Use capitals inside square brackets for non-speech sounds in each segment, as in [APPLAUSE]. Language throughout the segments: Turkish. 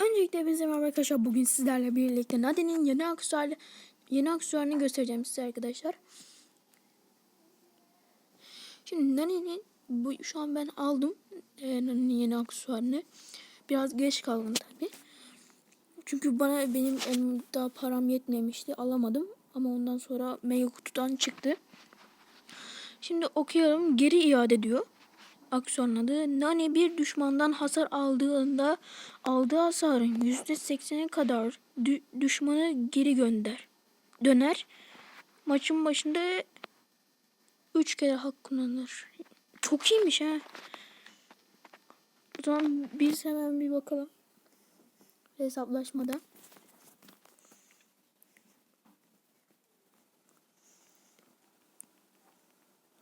Öncelikle hepinize merhaba arkadaşlar. Bugün sizlerle birlikte Nadine'in yeni aksesuarlı yeni aksesuarını göstereceğim size arkadaşlar. Şimdi Nadine'in bu şu an ben aldım e, Nadine'in yeni aksesuarını. Biraz geç kaldım tabi. Çünkü bana benim daha param yetmemişti. Alamadım. Ama ondan sonra mega kutudan çıktı. Şimdi okuyorum. Geri iade diyor. Aksiyon adı. Nani bir düşmandan hasar aldığında aldığı hasarın %80'e kadar dü- düşmanı geri gönder. Döner. Maçın başında 3 kere hak kullanılır. Çok iyiymiş ha. O zaman biz hemen bir bakalım. Hesaplaşmada.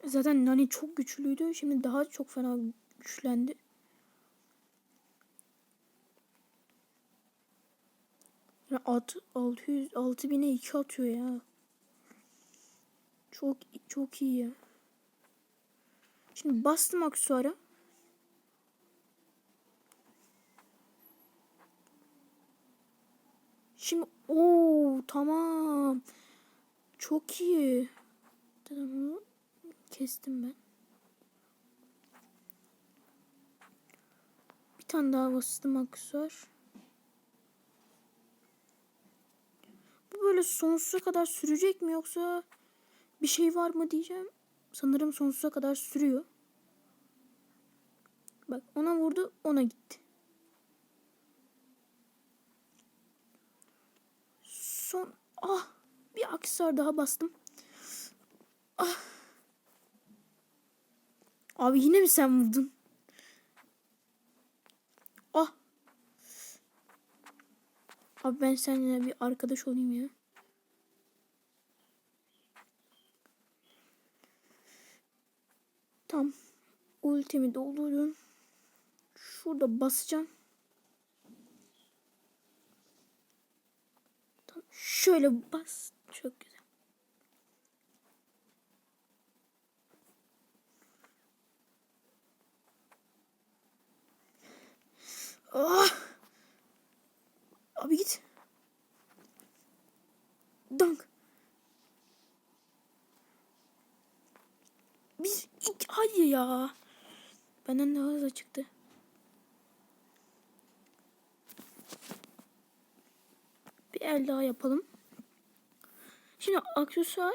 Zaten Nani çok güçlüydü. Şimdi daha çok fena güçlendi. Ya at 600 6000'e 2 atıyor ya. Çok çok iyi. Şimdi bastım aksesuara. Şimdi o tamam. Çok iyi. Tamam. Kestim ben. Bir tane daha bastım aksesuar. Bu böyle sonsuza kadar sürecek mi yoksa bir şey var mı diyeceğim. Sanırım sonsuza kadar sürüyor. Bak ona vurdu ona gitti. Son ah bir aksesuar daha bastım. Ah. Abi yine mi sen vurdun? Ah. Abi ben seninle bir arkadaş olayım ya. Tam ultimi doldurdum. Şurada basacağım. Tam şöyle bas. Çok güzel. Ah! Abi git. Dank. Bir iki hadi ya. Benden daha hızlı çıktı. Bir el daha yapalım. Şimdi aksesuar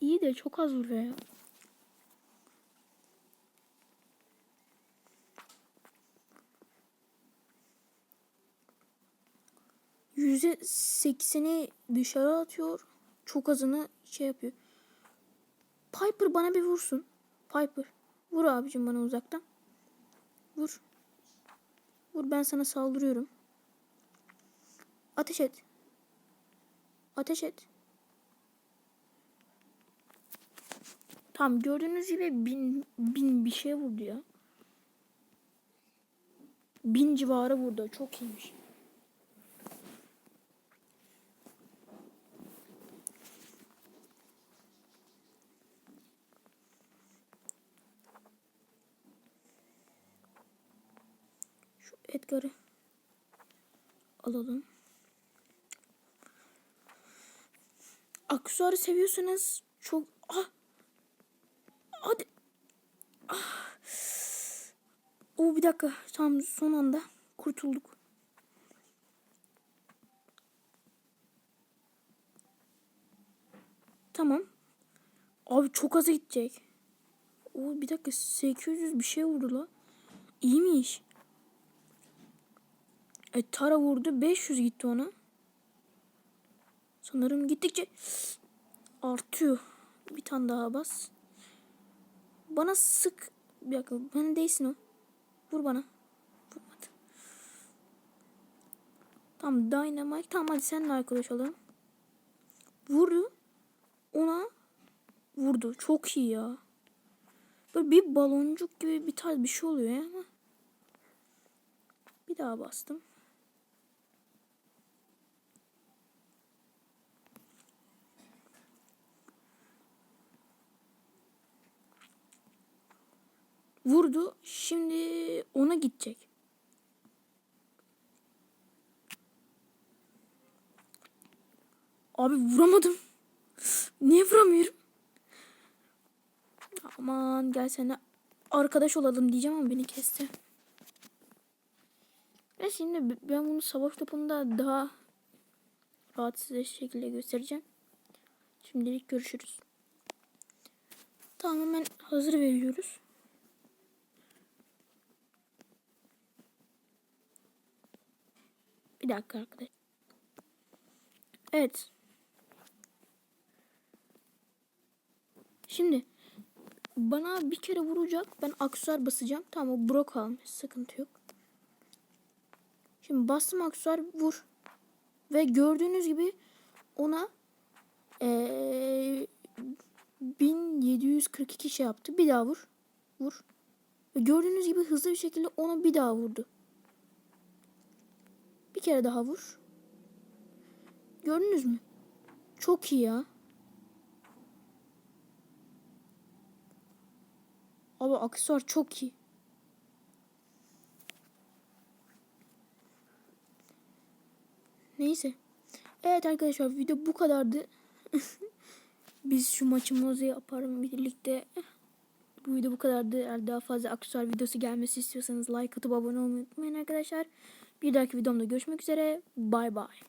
iyi de çok az vuruyor ya. Yüzde sekseni dışarı atıyor. Çok azını şey yapıyor. Piper bana bir vursun. Piper. Vur abicim bana uzaktan. Vur. Vur ben sana saldırıyorum. Ateş et. Ateş et. Tamam gördüğünüz gibi bin, bin bir şey vurdu ya. Bin civarı vurdu. Çok iyiymiş. Edgar'ı alalım. Aksesuarı seviyorsanız çok ah hadi ah. O bir dakika tam son anda kurtulduk. Tamam. Abi çok az gidecek. O bir dakika 800 bir şey vurdu la. İyiymiş. E Tara vurdu 500 gitti ona. Sanırım gittikçe artıyor. Bir tane daha bas. Bana sık. Bir dakika bana değsin o. Vur bana. Vurmadı. Tamam Dynamite. Tamam hadi seninle arkadaş olalım. Vurdu. Ona vurdu. Çok iyi ya. Böyle bir baloncuk gibi bir tarz bir şey oluyor ya. Bir daha bastım. vurdu. Şimdi ona gidecek. Abi vuramadım. Niye vuramıyorum? Aman gel sene arkadaş olalım diyeceğim ama beni kesti. Ve şimdi ben bunu savaş topunda daha rahatsız şekilde göstereceğim. Şimdilik görüşürüz. Tamamen hazır veriyoruz. Bir dakika arkadaş. Evet. Şimdi bana bir kere vuracak. Ben aksesuar basacağım. Tamam o Brock almış. Sıkıntı yok. Şimdi bastım aksesuar vur. Ve gördüğünüz gibi ona ee, 1742 şey yaptı. Bir daha vur. Vur. Ve gördüğünüz gibi hızlı bir şekilde ona bir daha vurdu. Bir kere daha vur. Gördünüz mü? Çok iyi ya. Abi aksesuar çok iyi. Neyse. Evet arkadaşlar video bu kadardı. [LAUGHS] Biz şu maçımızı yaparım birlikte. Bu video bu kadardı. Eğer daha fazla aksesuar videosu gelmesi istiyorsanız like atıp abone olmayı unutmayın arkadaşlar. Bir dahaki videomda görüşmek üzere. Bay bay.